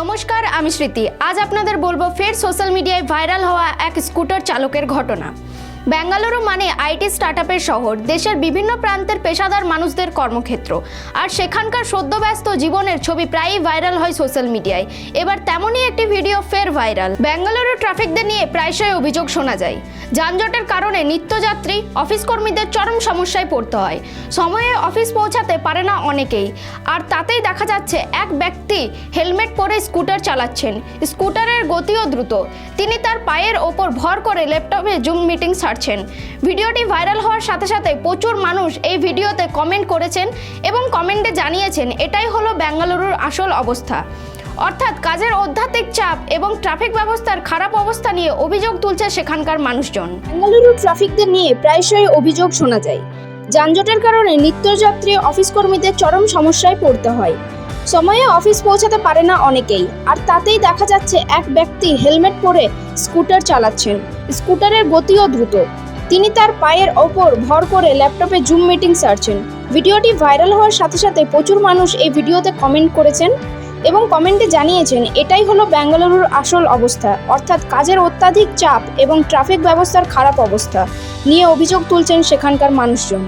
নমস্কার, আমি স্মৃতি। আজ আপনাদের বলব, ফের সোশ্যাল মিডিয়ায় ভাইরাল হওয়া এক স্কুটার চালকের ঘটনা। বেঙ্গালুরু মানে আইটি স্টার্টআপের শহর, দেশের বিভিন্ন প্রান্তের পেশাদার মানুষদের কর্মক্ষেত্র। আর সেখানকার সদ্যব্যস্ত জীবনের ছবি প্রায়ই ভাইরাল হয় সোশ্যাল মিডিয়ায়। এবার তেমনই একটি ভিডিও ফের ভাইরাল। বেঙ্গালুরু ট্রাফিকদের নিয়ে প্রায়শই অভিযোগ শোনা যায়। যানজটের কারণে নিত্যযাত্রী অফিস কর্মীদের চরম সমস্যায় পড়তে হয়। সময়ে অফিস পৌঁছাতে পারে না অনেকেই। আর তাতেই দেখা যাচ্ছে, এক ব্যক্তি হেলমেট পরে স্কুটার চালাচ্ছেন। স্কুটারের গতিও দ্রুত। তিনি তার পায়ের ওপর ভর করে ল্যাপটপে জুম মিটিং ছাড়ছেন ভিডিওটি ভাইরাল হওয়ার সাথে সাথে প্রচুর মানুষ এই ভিডিওতে কমেন্ট করেছেন এবং কমেন্টে জানিয়েছেন, এটাই হলো বেঙ্গালুরুর আসল অবস্থা। অর্থাৎ কাজের অধ্যাত্মিক চাপ এবং ট্রাফিক ব্যবস্থার খারাপ অবস্থা নিয়ে অভিযোগ তুলছে সেখানকার মানুষজন। বেঙ্গালুরু ট্রাফিকদের নিয়ে প্রায়শই অভিযোগ শোনা যায়। যানজটের কারণে নিত্যযাত্রী অফিস কর্মীদের চরম সমস্যায় পড়তে হয়। সময়ে অফিস পৌঁছাতে পারে না অনেকেই। আর তাতেই দেখা যাচ্ছে এক ব্যক্তি হেলমেট পরে স্কুটার চালাচ্ছেন। স্কুটারের গতিও দ্রুত। তিনি তার পায়ের ওপর ভর করে ল্যাপটপে জুম মিটিং সারছেন। ভিডিওটি ভাইরাল হওয়ার সাথে সাথে প্রচুর মানুষ এই ভিডিওতে কমেন্ট করেছেন এবং কমেন্টে জানিয়েছেন, এটাই হলো বেঙ্গালুরুর আসল অবস্থা। অর্থাৎ কাজের অত্যাধিক চাপ এবং ট্রাফিক ব্যবস্থার খারাপ অবস্থা। নিয়ে অভিযোগ তুলছেন সেখানকার মানুষজন।